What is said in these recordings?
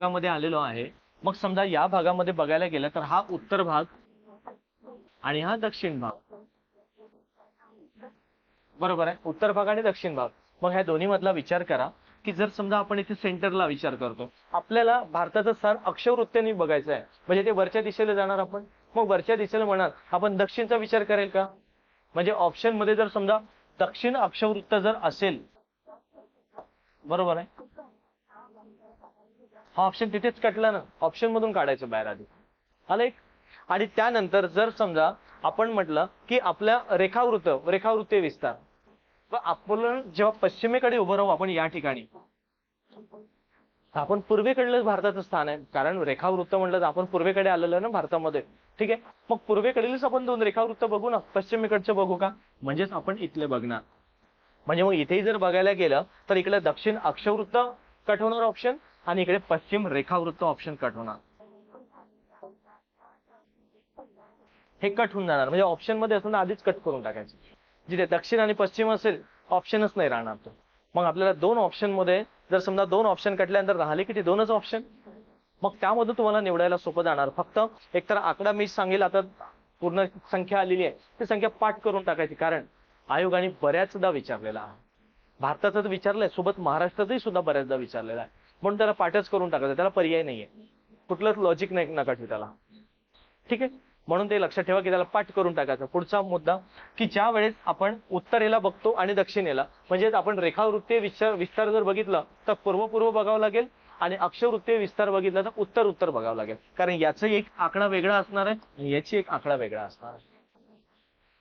भागामध्ये आलेलो आहे. मग समजा या भागामध्ये बघायला गेलं तर हा उत्तर भाग आणि हा दक्षिण भाग. बरोबर आहे? उत्तर भाग आणि दक्षिण भाग. मग ह्या दोन्ही मधला विचार करा की जर समजा आपण इथे सेंटरला विचार करतो आपल्याला भारताचा स्थान अक्षवृत्तीने बघायचं आहे. म्हणजे ते वरच्या दिशेला जाणार आपण. मग वरच्या दिशेला म्हणाल आपण दक्षिणचा विचार करेल का? म्हणजे ऑप्शनमध्ये जर समजा दक्षिण अक्षवृत्त जर असेल बरोबर आहे? हा ऑप्शन तिथेच कटला ना. ऑप्शन मधून काढायचं बाहेर आधी. आलं एक? आणि त्यानंतर जर समजा आपण म्हटलं की आपल्या रेखावृत्त रेखावृत्तीय विस्तार. आपण जेव्हा पश्चिमेकडे उभं राहू आपण या ठिकाणी. आपण पूर्वेकडलं भारताचं स्थान आहे. कारण रेखावृत्त म्हटलं तर आपण पूर्वेकडे आलेलो ना भारतामध्ये. ठीक आहे? मग पूर्वेकडीलच आपण दोन रेखावृत्त बघू ना. पश्चिमेकडचं बघू का? म्हणजेच आपण इथले बघणार. म्हणजे मग इथेही जर बघायला गेलं तर इकडे दक्षिण अक्षवृत्त कठवणार ऑप्शन आणि इकडे पश्चिम रेखावृत्त ऑप्शन कट होणार. हे कट होऊन जाणार. म्हणजे ऑप्शनमध्ये असून आधीच कट करून टाकायचं. जिथे दक्षिण आणि पश्चिम असेल ऑप्शनच नाही राहणार तो. मग आपल्याला दोन ऑप्शनमध्ये जर समजा दोन ऑप्शन कटल्यानंतर राहिले किती? दोनच ऑप्शन मग त्यामध्ये तुम्हाला निवडायला सोपं जाणार. फक्त एकतर आकडा मी सांगेल आता पूर्ण संख्या आलेली आहे. ती संख्या पाठ करून टाकायची. कारण आयोगाने बऱ्याचदा विचारलेला आहे. भारताचं तर विचारलंय सोबत महाराष्ट्रातही सुद्धा बऱ्याचदा विचारलेला आहे. म्हणून त्याला पाठच करून टाकायचं त्याला पर्याय नाहीये. कुठलंच लॉजिक नाही नका ठेवू त्याला. ठीक आहे? म्हणून ते लक्षात ठेवा की त्याला पाठ करून टाकायचं. पुढचा मुद्दा की ज्या वेळेस आपण उत्तरेला बघतो आणि दक्षिणेला म्हणजे आपण रेखावृत्तीय विस्तार विस्तार जर बघितलं तर पूर्व पूर्व बघावं लागेल आणि अक्षवृत्तीय विस्तार बघितला तर उत्तर उत्तर बघावं लागेल. कारण याचा एक आकडा वेगळा असणार आहे आणि याची एक आकडा वेगळा असणार आहे.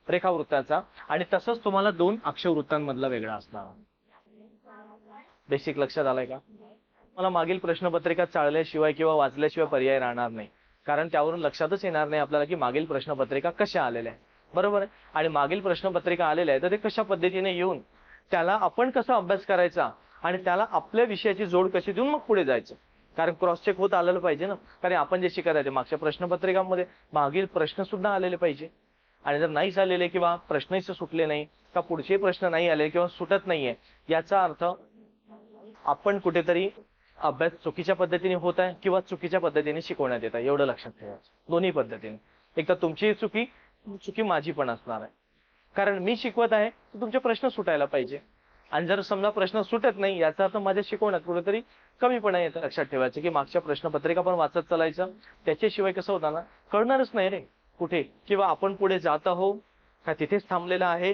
रेखावृत्ताचा. आणि तसंच तुम्हाला दोन अक्षवृत्तांमधला वेगळा असणार बेसिक लक्षात आलंय का? मला मागील प्रश्नपत्रिका चाळल्याशिवाय किंवा वाचल्याशिवाय पर्याय राहणार नाही. कारण त्यावरून लक्षातच येणार नाही आपल्याला की मागील प्रश्नपत्रिका कशा आलेल्या आहेत. बरोबर आहे? आणि मागील प्रश्नपत्रिका आलेल्या आहे तर ते कशा पद्धतीने येऊन त्याला आपण कसा अभ्यास करायचा आणि त्याला आपल्या विषयाची जोड कशी देऊन मग पुढे जायचं? कारण क्रॉस चेक होत आलेलं पाहिजे ना. कारण आपण जे शिकत आहे ते मागच्या प्रश्नपत्रिकांमध्ये मागील प्रश्न सुद्धा आलेले पाहिजे. आणि जर नाही झालेले किंवा प्रश्नच सुटले नाही का पुढचे प्रश्न नाही आले किंवा सुटत नाहीये याचा अर्थ आपण कुठेतरी अभ्यास चुकीच्या पद्धतीने होत आहे किंवा चुकीच्या पद्धतीने शिकवण्यात येत आहे? एवढं लक्षात ठेवायचं दोन्ही पद्धतीने. एक तर तुमची चुकी चुकी माझी पण असणार आहे. कारण मी शिकवत आहे तर तुमचे प्रश्न सुटायला पाहिजे. आणि जर समजा प्रश्न सुटत नाही याचा अर्थ माझ्या शिकवण्यात कुठेतरी कमीपणा येतं लक्षात ठेवायचं. की मागच्या प्रश्नपत्रिका पण वाचत चालायचं. त्याच्याशिवाय कसं होता ना कळणारच नाही रे. कुठे? किंवा आपण पुढे जात आहोत? का तिथेच थांबलेलं आहे?